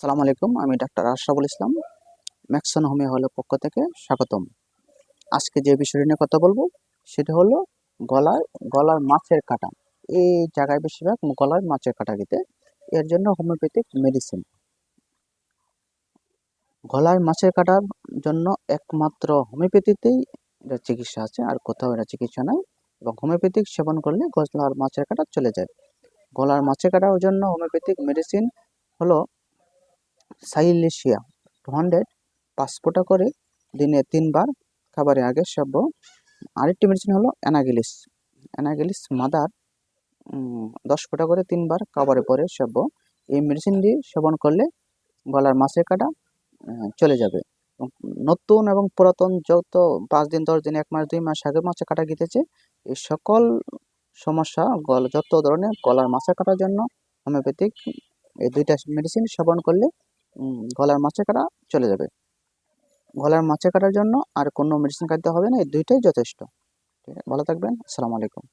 সালাম আলাইকুম, আমি doctor Ashraful Islam, Maxon homeo হলের পক্ষ থেকে স্বাগতম। আজকে যে বিষয় নিয়ে কথা বলব, সেটা হলো গলার গলার মাছের কাটা। এই জায়গায় বেশিরভাগ গলার মাছের কাটা দিতে এর জন্য হোমিওপ্যাথিক মেডিসিন। গলার মাছের কাটার জন্য একমাত্র হোমিওপ্যাথিতেই এটা চিকিৎসা আছে, আর কোথাও এটা চিকিৎসা নাই, এবং হোমিওপ্যাথিক সেবন করলে গলার মাছের কাটা চলে যায়। গলার মাছের কাটার জন্য হোমিওপ্যাথিক মেডিসিন হলো সাইলেশিয়া টু হান্ড্রেড পাঁচ করে দিনে তিনবার খাবারের আগে সেব্য আরেকটি মেডিসিন হলো অ্যানাগিলিস অ্যানাগিলিস মাদার দশ ফোঁটা করে তিনবার খাবারের পরে সেব্য এই মেডিসিন দিয়ে সেবন করলে গলার মাছের কাটা চলে যাবে। নতুন এবং পুরাতন যত পাঁচ দিন, দশ দিন, এক মাস, দুই মাস আগে মাছে কাটা গিতেছে এই সকল সমস্যা গল, যত ধরনের গলার মাছের কাটার জন্য হোমিওপ্যাথিক, এই দুইটা মেডিসিন সেবন করলে গলার মাছে কাটা চলে যাবে। গলার মাছে কাটার জন্য আর কোনো মেডিসিন খাইতে হবে না, এই দুইটাই যথেষ্ট। ঠিক আছে, ভালো থাকবেন, আসসালামু আলাইকুম।